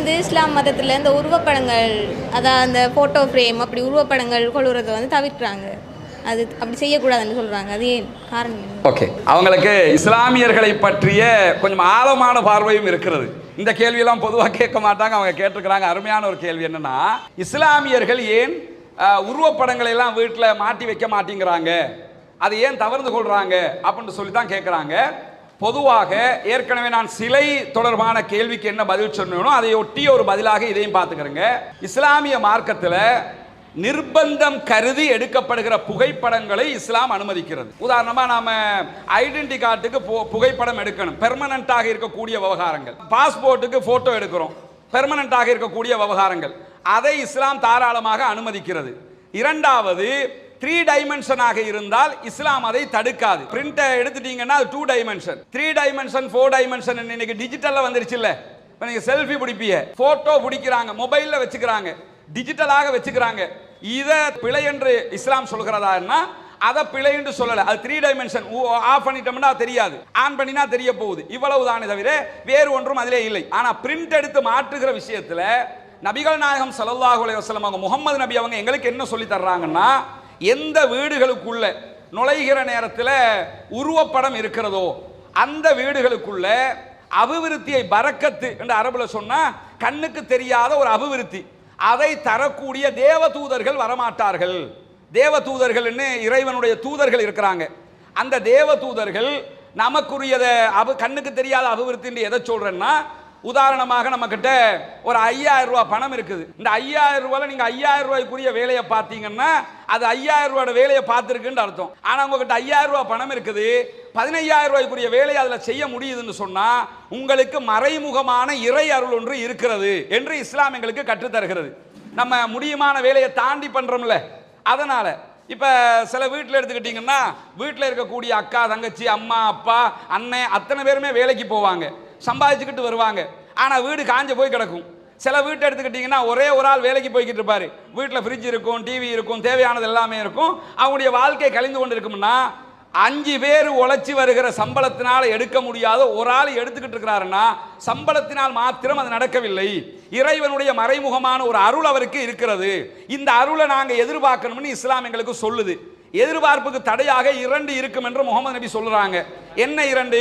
வந்து இஸ்லாம் மதத்தில் இந்த உருவப்படங்கள் அதான் அந்த ஃபோட்டோ ஃப்ரேம் அப்படி உருவப்படங்கள் கொள்வதை வந்து தவிர்க்கிறாங்க. அது அப்படி செய்யக்கூடாதுன்னு சொல்கிறாங்க அது ஏன் காரணம் ஓகே அவங்களுக்கு இஸ்லாமியர்களை பற்றிய கொஞ்சம் ஆழமான பார்வையும் இருக்கிறது. இந்த கேள்வியெல்லாம் பொதுவாக கேட்க மாட்டாங்க. அவங்க கேட்டிருக்கிறாங்க. அருமையான ஒரு கேள்வி என்னன்னா இஸ்லாமியர்கள் ஏன் உருவப்படங்களை எல்லாம் வீட்டில் மாட்டி வைக்க மாட்டேங்கிறாங்க? அது ஏன் தவறுந்து கொள்கிறாங்க அப்படின்னு சொல்லி தான் கேட்குறாங்க. பொதுவாக ஏற்கனவே நான் சிலை தொடர்பான கேள்விக்கு என்ன பதில் சொன்னேனோ அதை ஒட்டிய ஒரு பதிலாக இதையும் பார்த்துக்கிறேங்க. இஸ்லாமிய மார்க்கத்தில் நிர்பந்தம் கருதி எடுக்கப்படுகிற புகைப்படங்களை இஸ்லாம் அனுமதிக்கிறது. உதாரணமா நாம ஐடென்டி கார்டுக்கு பு- புகைப்படம் எடுக்கணும். பெர்மனண்டாக இருக்கக்கூடிய விவகாரங்கள். பாஸ்போர்ட்டுக்கு போட்டோ எடுக்கிறோம். பெர்மனண்டாக இருக்கக்கூடிய விவகாரங்கள். அதை இஸ்லாம் தாராளமாக அனுமதிக்கிறது. இரண்டாவது த்ரீ டைமென்ஷனாக இருந்தால் இஸ்லாம் அதை தடுக்காது. பிரிண்ட்டை எடுத்துட்டீங்கன்னா அது two dimension three dimension four dimension இன்னைக்கு டிஜிட்டலில் வந்துருச்சு இல்லை? இப்போ நீங்கள் செல்ஃபி பிடிப்பீங்க ஃபோட்டோ பிடிக்கிறாங்க மொபைலில் வச்சுக்கிறாங்க டிஜிட்டலாக வச்சுக்கிறாங்க. இதை பிழை என்று இஸ்லாம் சொல்கிறதான்னா அதை பிழை என்று அது த்ரீ டைமென்ஷன் ஆஃப் பண்ணிட்டோம்னா தெரியாது. ஆன் பண்ணினா தெரிய போகுது. இவ்வளவு தானே தவிர வேறு ஒன்றும் அதிலே இல்லை. ஆனால் பிரிண்ட் எடுத்து மாற்றுகிற விஷயத்தில் நபிகள் நாயகம் ஸல்லல்லாஹு அலைய வசலம் அவங்க முகமது நபி அவங்க எங்களுக்கு என்ன சொல்லி தர்றாங்கன்னா எந்த வீடுகளுக்குள்ள நுழைகிற நேரத்தில் உருவப்படம் இருக்கிறதோ அந்த வீடுகளுக்குள்ள அபிவிருத்தியை பறக்கத்து என்று அரபுல சொன்னால் கண்ணுக்கு தெரியாத ஒரு அபிவிருத்தி. அதை தரக்கூடிய தேவ தூதர்கள் வரமாட்டார்கள். தேவ தூதர்கள்னு இறைவனுடைய தூதர்கள் இருக்கிறாங்க. அந்த தேவ தூதர்கள் நமக்குரியத அபு கண்ணுக்கு தெரியாத அபிவிருத்தின்னு எதை சொல்கிறேன்னா உதாரணமாக நம்மக்கிட்ட ஒரு ஐயாயிரம் ரூபா பணம் இருக்குது. இந்த ஐயாயிரம் ரூபாயில் நீங்கள் ஐயாயிரம் ரூபாய்க்குரிய வேலையை பார்த்தீங்கன்னா அது ஐயாயிரம் ரூபாயோட வேலையை பார்த்துருக்குன்னு அர்த்தம். ஆனால் உங்ககிட்ட ஐயாயிரம் ரூபா பணம் இருக்குது. பதினையாயிரம் ரூபாய்க்குரிய வேலையை அதில் செய்ய முடியுதுன்னு சொன்னால் உங்களுக்கு மறைமுகமான இறை அருள் ஒன்று இருக்கிறது என்று இஸ்லாம் எங்களுக்கு கற்றுத்தருகிறது. நம்ம முடியுமான வேலையை தாண்டி பண்ணுறோம்ல அதனால் இப்போ சில வீட்டில் எடுத்துக்கிட்டிங்கன்னா வீட்டில் இருக்கக்கூடிய அக்கா தங்கச்சி அம்மா அப்பா அண்ணன் அத்தனை பேருமே வேலைக்கு போவாங்க. சம்பாதிச்சுக்கிட்டு வருவாங்க. ஆனால் வீடு காஞ்ச போய் கிடக்கும். சில வீட்டை எடுத்துக்கிட்டிங்கன்னா ஒரே ஒரு ஆள் வேலைக்கு போய்கிட்டு இருப்பாரு. வீட்டில் ஃப்ரிட்ஜ் இருக்கும் டிவி இருக்கும் தேவையானது எல்லாமே இருக்கும். அவங்களுடைய வாழ்க்கை கழிந்து கொண்டு இருக்கும்னா அஞ்சு பேர் உழைச்சி வருகிற சம்பளத்தினால் எடுக்க முடியாத ஒரு ஆள் எடுத்துக்கிட்டு இருக்கிறாருன்னா சம்பளத்தினால் மாத்திரம் அது நடக்கவில்லை. இறைவனுடைய மறைமுகமான ஒரு அருள் அவருக்கு இருக்கிறது. இந்த அருளை நாங்கள் எதிர்பார்க்கணும்னு இஸ்லாம் எங்களுக்கு சொல்லுது. எதிர்பார்ப்புக்கு தடையாக இரண்டு இருக்கும் என்று முகமது நபி சொல்றாங்க. என்ன இரண்டு?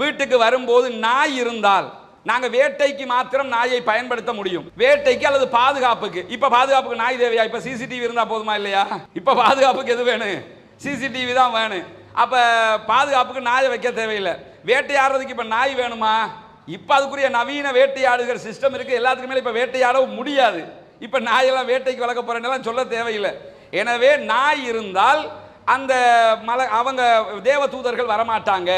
வீட்டுக்கு வரும்போது நாய் இருந்தால் நாங்கள் வேட்டைக்கு மாத்திரம் நாயை பயன்படுத்த முடியும். வேட்டைக்கு அல்லது பாதுகாப்புக்கு. இப்போ பாதுகாப்புக்கு நாய் தேவையா? இப்போ சிசிடிவி இருந்தால் போதுமா இல்லையா? இப்போ பாதுகாப்புக்கு எது வேணும் சிசிடிவி தான் வேணும் அப்போ பாதுகாப்புக்கு நாயை வைக்க தேவையில்லை. வேட்டையாடுறதுக்கு இப்போ நாய் வேணுமா? இப்போ அதுக்குரிய நவீன வேட்டையாடுகிற சிஸ்டம் இருக்குது எல்லாத்துக்கு இப்போ வேட்டையாடவும் முடியாது. இப்போ நாயெல்லாம் வேட்டைக்கு வளர்க்க போகிறேன்னெல்லாம் சொல்ல தேவையில்லை. எனவே நாய் இருந்தால் அந்த மலை அவங்க தேவ தூதர்கள் வரமாட்டாங்க.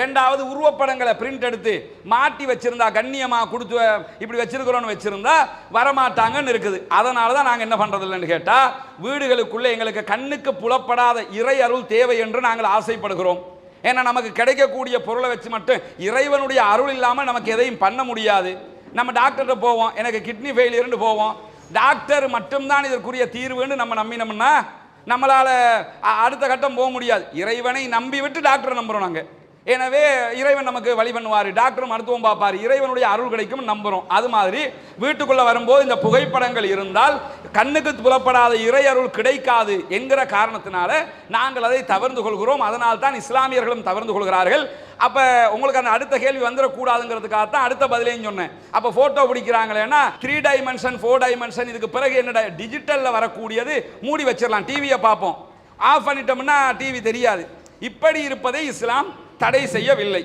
ரெண்டாவது உருவப்படங்களை பிரிண்ட் எடுத்து மாட்டி வச்சிருந்தா கண்ணியமா கொடுத்து இப்படி வச்சிருக்கிறோம்னு வச்சிருந்தா வரமாட்டாங்கன்னு இருக்குது. அதனால தான் நாங்கள் என்ன பண்றது இல்லைன்னு கேட்டா வீடுகளுக்குள்ள எங்களுக்கு கண்ணுக்கு புலப்படாத இறை அருள் தேவை என்று நாங்கள் ஆசைப்படுகிறோம். ஏன்னா நமக்கு கிடைக்கக்கூடிய பொருளை வச்சு மட்டும் இறைவனுடைய அருள் இல்லாமல் நமக்கு எதையும் பண்ண முடியாது. நம்ம டாக்டர்கிட்ட போவோம் எனக்கு கிட்னி ஃபெயிலியர்னு போவோம். டாக்டர் மட்டும்தான் இதற்குரிய தீர்வுன்னு நம்ம நம்பினோம்னா நம்மளால் அடுத்த கட்டம் போக முடியாது. இறைவனை நம்பி விட்டு டாக்டரை நம்புறோம் நாங்கள் எனவே இறைவன் நமக்கு வழி பண்ணுவார். டாக்டர் மருத்துவம் பார்ப்பார். இறைவனுடைய அருள் கிடைக்கும் நம்புகிறோம் அது மாதிரி வீட்டுக்குள்ளே வரும்போது இந்த புகைப்படங்கள் இருந்தால் கண்ணுக்கு புலப்படாத இறை அருள் கிடைக்காது என்கிற காரணத்தினால நாங்கள் அதை தவிர்ந்து கொள்கிறோம். அதனால் தான் இஸ்லாமியர்களும் தவிர்ந்து கொள்கிறார்கள். அப்போ உங்களுக்கு அந்த அடுத்த கேள்வி வந்துடக்கூடாதுங்கிறதுக்காக தான் அடுத்த பதிலையும் சொன்னேன். அப்போ ஃபோட்டோ பிடிக்கிறாங்களேன்னா த்ரீ டைமென்ஷன் ஃபோர் டைமென்ஷன் இதுக்கு பிறகு என்ன டிஜிட்டலில் வரக்கூடியது மூடி வச்சிடலாம். டிவியை பார்ப்போம். ஆஃப் பண்ணிட்டோம்னா டிவி தெரியாது. இப்படி இருப்பதை இஸ்லாம். தடை செய்யவில்லை.